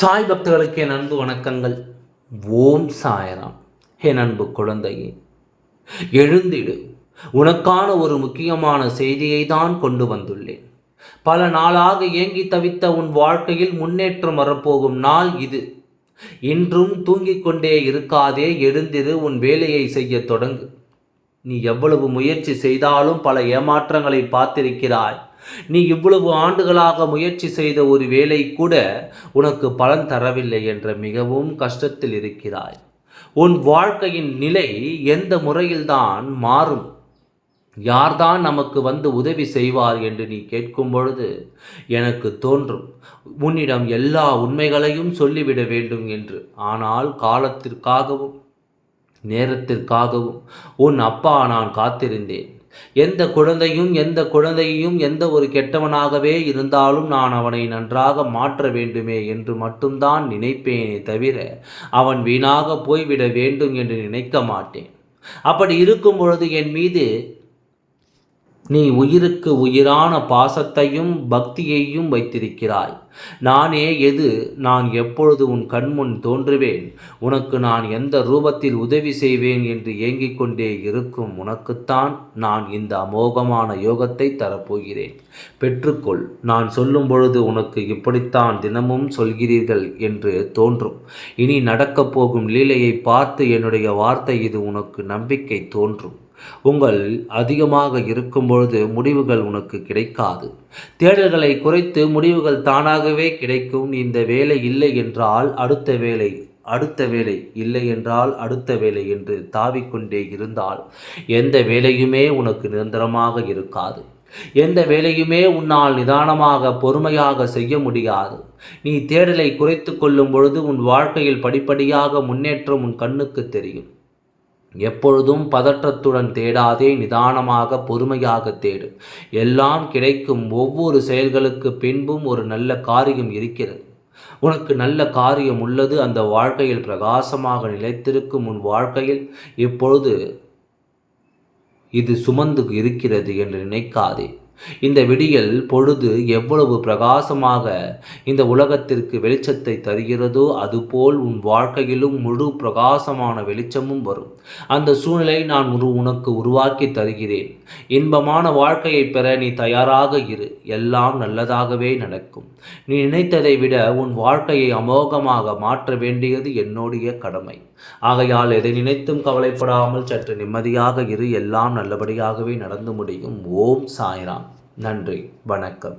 சாய் பக்தர்களுக்கு என் அன்பு வணக்கங்கள். ஓம் சாயராம். என் அன்பு குழந்தையே எழுந்திடு. உனக்கான ஒரு முக்கியமான செய்தியை தான் கொண்டு வந்துள்ளேன். பல நாளாக ஏங்கி தவித்த உன் வாழ்க்கையில் முன்னேற்றம் வரப்போகும் நாள் இது. இன்றும் தூங்கிக் கொண்டே இருக்காதே எழுந்திரு உன் வேலையை செய்ய தொடங்கு. நீ எவ்வளவு முயற்சி செய்தாலும் பல ஏமாற்றங்களை பார்த்திருக்கிறாய். நீ இவ்வளவு ஆண்டுகளாக முயற்சி செய்த ஒரு வேலை கூட உனக்கு பலன் தரவில்லை என்ற மிகவும் கஷ்டத்தில் இருக்கிறாய். உன் வாழ்க்கையின் நிலை எந்த முறையில்தான் மாறும். யார்தான் நமக்கு வந்து உதவி செய்வார் என்று நீ கேட்கும் பொழுது எனக்கு தோன்றும். உன்னிடம் எல்லா உண்மைகளையும் சொல்லிவிட வேண்டும் என்று. ஆனால் காலத்திற்காகவும் நேரத்திற்காகவும் உன் அப்பா நான் காத்திருந்தேன். எந்த குழந்தையும் எந்த குழந்தையும் எந்த ஒரு கெட்டவனாகவே இருந்தாலும் நான் அவனை நன்றாக மாற்ற வேண்டுமே என்று மட்டும்தான் நினைப்பேனே தவிர அவன் வீணாக போய்விட வேண்டும் என்று நினைக்க மாட்டேன். அப்படி இருக்கும் பொழுது என் மீது நீ உயிருக்கு உயிரான பாசத்தையும் பக்தியையும் வைத்திருக்கிறாய். நானே எது? நான் எப்பொழுது உன் கண்முன் தோன்றுவேன்? உனக்கு நான் எந்த ரூபத்தில் உதவி செய்வேன் என்று ஏங்கிக் கொண்டே இருக்கும் உனக்குத்தான் நான் இந்த அமோகமான யோகத்தை தரப்போகிறேன். பெற்றுக்கொள். நான் சொல்லும் பொழுது உனக்கு இப்படித்தான் தினமும் சொல்கிறீர்கள் என்று தோன்றும். இனி நடக்கப் போகும் லீலையை பார்த்து என்னுடைய வார்த்தை இது உனக்கு நம்பிக்கை தோன்றும். உங்கள் அதிகமாக இருக்கும் பொழுது முடிவுகள் உனக்கு கிடைக்காது. தேடல்களை குறைத்து முடிவுகள் தானாகவே கிடைக்கும். இந்த வேலை இல்லை என்றால் அடுத்த வேலை அடுத்த வேலை இல்லை என்றால் அடுத்த வேலை என்று தாவிக்கொண்டே இருந்தால் எந்த வேலையுமே உனக்கு நிரந்தரமாக இருக்காது. எந்த வேலையுமே உன்னால் நிதானமாக பொறுமையாக செய்ய முடியாது. நீ தேடலை குறைத்து கொள்ளும் பொழுது உன் வாழ்க்கையில் படிப்படியாக முன்னேற்றம் உன் கண்ணுக்கு தெரியும். எப்பொழுதும் பதற்றத்துடன் தேடாதே நிதானமாக பொறுமையாக தேடு. எல்லாம் கிடைக்கும் ஒவ்வொரு செயல்களுக்கு பின்பும் ஒரு நல்ல காரியம் இருக்கிறது. உனக்கு நல்ல காரியம் உள்ளது அந்த வாழ்க்கையில் பிரகாசமாக நிலைத்திருக்கும் உன் வாழ்க்கையில். இப்பொழுது இது சுமந்து இருக்கிறது என்று நினைக்காதே. இந்த விடியல் பொழுது எவ்வளவு பிரகாசமாக இந்த உலகத்திற்கு வெளிச்சத்தை தருகிறதோ அதுபோல் உன் வாழ்க்கையிலும் முழு பிரகாசமான வெளிச்சமும் வரும். அந்த சூழ்நிலை நான் உனக்கு உருவாக்கி தருகிறேன். இன்பமான வாழ்க்கையை பெற நீ தயாராக இரு. எல்லாம் நல்லதாகவே நடக்கும். நீ நினைத்ததை விட உன் வாழ்க்கையை அமோகமாக மாற்ற வேண்டியது என்னுடைய கடமை. ஆகையால் எதை நினைத்தும் கவலைப்படாமல் சற்று நிம்மதியாக இரு. எல்லாம் நல்லபடியாகவே நடந்து முடியும். ஓம் சாய்ராம். நன்றி வணக்கம்.